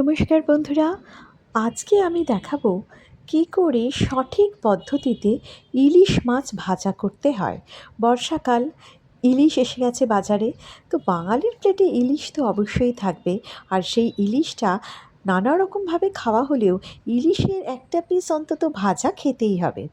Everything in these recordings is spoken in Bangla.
নমস্কার বন্ধুরা, আজকে আমি দেখাবো কি করে সঠিক পদ্ধতিতে ইলিশ মাছ ভাজা করতে হয়। বর্ষাকাল, ইলিশ এসে গেছে বাজারে, তো বাঙালির প্লেটে ইলিশ তো অবশ্যই থাকবে, আর সেই ইলিশটা নানা রকমভাবে খাওয়া হলেও ইলিশের একটা পিস অন্তত ভাজা খেতেই হবে।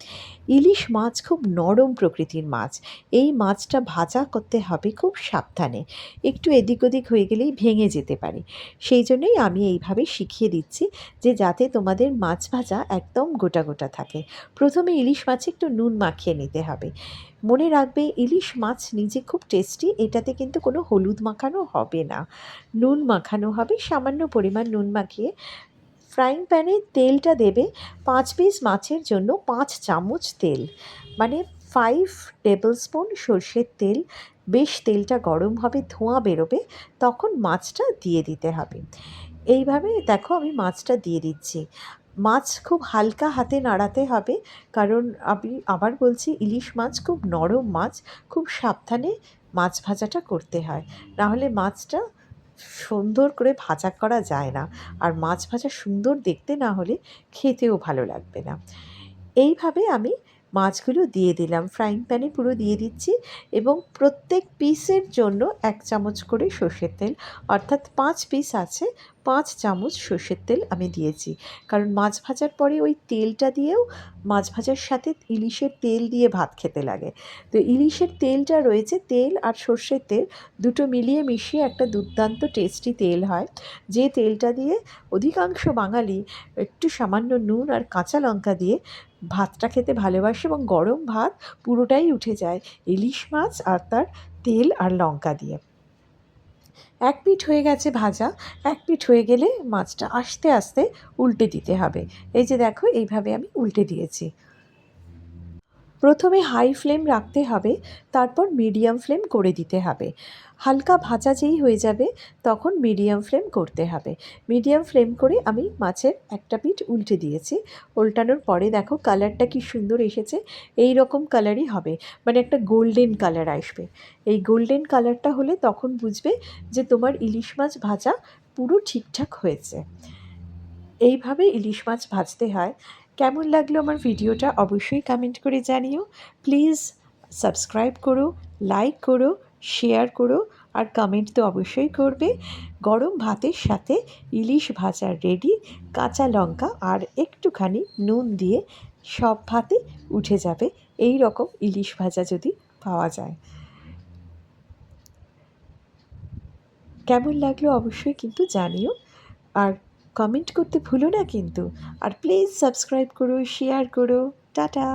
ইলিশ মাছ খুব নরম প্রকৃতির মাছ। এই মাছটা ভাজা করতে হবে খুব সাবধানে। একটু এদিক ওদিক হয়ে গেলেই ভেঙে যেতে পারে। সেই জন্যই আমি এইভাবে শিখিয়ে দিচ্ছি যে যাতে তোমাদের মাছ ভাজা একদম গোটা গোটা থাকে। প্রথমে ইলিশ মাছে একটু নুন মাখিয়ে নিতে হবে। মনে রাখবে, ইলিশ মাছ নিজে খুব টেস্টি এটাতে কিন্তু কোনো হলুদ মাখানো হবে না। নুন মাখানো হবে, সামান্য পরিমাণ নুন মাখিয়ে ফ্রাইং প্যানে তেলটা দেবে পাঁচ পিস মাছের জন্য পাঁচ চামচ তেল। মানে ফাইভ টেবিল স্পুন সর্ষের তেল, বেশ তেলটা গরম হবে, ধোঁয়া বেরোবে, তখন মাছটা দিয়ে দিতে হবে। এইভাবে দেখো আমি মাছটা দিয়ে দিচ্ছি। মাছ খুব হালকা হাতে নাড়াতে হবে। কারণ আমি আবার বলছি, ইলিশ মাছ খুব নরম মাছ, খুব সাবধানে মাছ ভাজাটা করতে হয়। নাহলে মাছটা সুন্দর করে ভাজা করা যায় না। আর মাছ ভাজা সুন্দর দেখতে না হলে খেতেও ভালো লাগবে না। এইভাবে আমি মাছগুলো দিয়ে দিলাম। ফ্রাইং প্যানে পুরো দিয়ে দিচ্ছি এবং প্রত্যেক পিসের জন্য এক চামচ করে সর্ষের তেল, অর্থাৎ পাঁচ পিস আছে পাঁচ চামচ সর্ষের তেল আমি দিয়েছি। কারণ মাছ ভাজার পরে ওই তেলটা দিয়েও মাছ ভাজার সাথে ইলিশের তেল দিয়ে ভাত খেতে লাগে। তো ইলিশের তেলটা রয়েছে, তেল আর সর্ষের তেল দুটো মিলিয়ে মিশিয়ে একটা দুর্দান্ত টেস্টি তেল হয়। যে তেলটা দিয়ে অধিকাংশ বাঙালি একটু সামান্য নুন আর কাঁচা লঙ্কা দিয়ে ভাতটা খেতে ভালোবাসে এবং গরম ভাত পুরোটাই উঠে যায় ইলিশ মাছ আর তার তেল আর লঙ্কা দিয়ে। এক পিঠ হয়ে গেছে ভাজা, এক পিঠ হয়ে গেলে মাছটা আস্তে আস্তে উল্টে দিতে হবে। এই যে দেখো, এইভাবে আমি উল্টে দিয়েছি। প্রথমে হাই ফ্লেম রাখতে হবে, তারপর মিডিয়াম ফ্লেম করে দিতে হবে। হালকা ভাজা যেই হয়ে যাবে, তখন মিডিয়াম ফ্লেম করতে হবে। মিডিয়াম ফ্লেম করে আমি মাছের একটা পিঠ উল্টে দিয়েছি। উল্টানোর পরে দেখো কালারটা কি সুন্দর এসেছে। এই রকম কালারই হবে মানে একটা গোল্ডেন কালার আসবে। এই গোল্ডেন কালারটা হলে তখন বুঝবে যে তোমার ইলিশ মাছ ভাজা পুরো ঠিকঠাক হয়েছে। এইভাবে ইলিশ মাছ ভাজতে হয়। কেমন লাগল আমার ভিডিওটা অবশ্যই কমেন্ট করে জানিও। প্লিজ সাবস্ক্রাইব করো লাইক করো শেয়ার করো আর কমেন্ট তো অবশ্যই করবে। গরম ভাতের সাথে ইলিশ ভাজা রেডি কাঁচা লঙ্কা আর একটুখানি নুন দিয়ে সব ভাতে উঠে যাবে। এই রকম ইলিশ ভাজা যদি পাওয়া যায়। কেমন লাগল অবশ্যই কিন্তু জানিও। আর কমেন্ট করতে ভুলো না কিন্তু। আর প্লিজ সাবস্ক্রাইব করো শেয়ার করো। টাটা!